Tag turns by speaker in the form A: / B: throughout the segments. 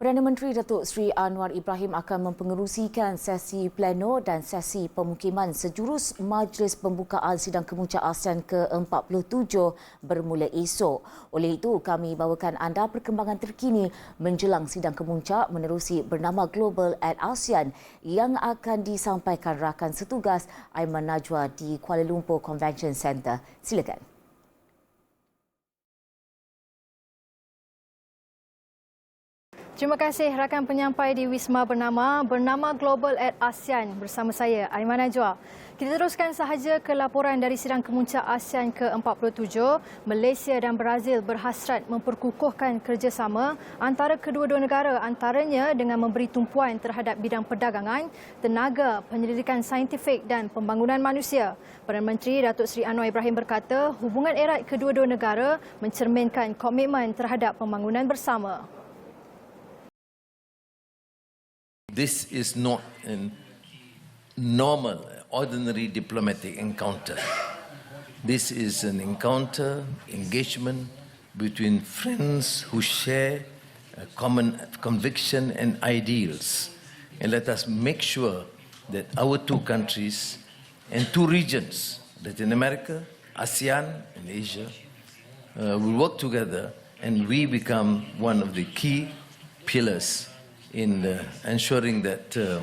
A: Perdana Menteri Datuk Seri Anwar Ibrahim akan mempengerusikan sesi pleno dan sesi pemukiman sejurus Majlis Pembukaan Sidang Kemuncak ASEAN ke-47 bermula esok. Oleh itu, kami bawakan anda perkembangan terkini menjelang sidang kemuncak menerusi bernama Global at ASEAN yang akan disampaikan rakan setugas Aiman Najwa di Kuala Lumpur Convention Centre. Silakan.
B: Terima kasih rakan penyampai di Wisma bernama bernama Global at ASEAN bersama saya Aiman Najwa. Kita teruskan sahaja ke laporan dari sidang kemuncak ASEAN ke-47. Malaysia dan Brazil berhasrat memperkukuhkan kerjasama antara kedua-dua negara antaranya dengan memberi tumpuan terhadap bidang perdagangan, tenaga, penyelidikan saintifik dan pembangunan manusia. Perdana Menteri Datuk Seri Anwar Ibrahim berkata hubungan erat kedua-dua negara mencerminkan komitmen terhadap pembangunan bersama.
C: This is not a normal, ordinary diplomatic encounter. This is an encounter, engagement between friends who share a common conviction and ideals. And let us make sure that our two countries and two regions, Latin America, ASEAN, and Asia, uh, will work together and we become one of the key pillars in ensuring that uh,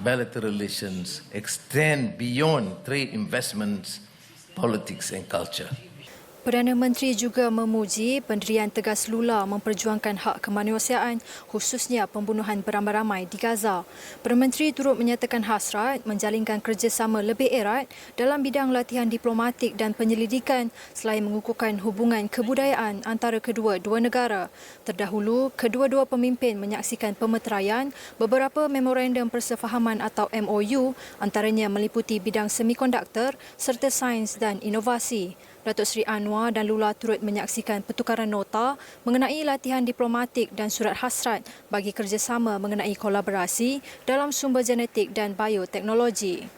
C: bilateral relations extend beyond trade investments, politics and culture.
B: Perdana Menteri juga memuji pendirian tegas Lula memperjuangkan hak kemanusiaan khususnya pembunuhan beramai-ramai di Gaza. Perdana Menteri turut menyatakan hasrat menjalinkan kerjasama lebih erat dalam bidang latihan diplomatik dan penyelidikan selain mengukuhkan hubungan kebudayaan antara kedua-dua negara. Terdahulu, kedua-dua pemimpin menyaksikan pemeteraian beberapa memorandum persefahaman atau MOU antaranya meliputi bidang semikonduktor serta sains dan inovasi. Datuk Seri Anwar dan Lula turut menyaksikan pertukaran nota mengenai latihan diplomatik dan surat hasrat bagi kerjasama mengenai kolaborasi dalam sumber genetik dan bioteknologi.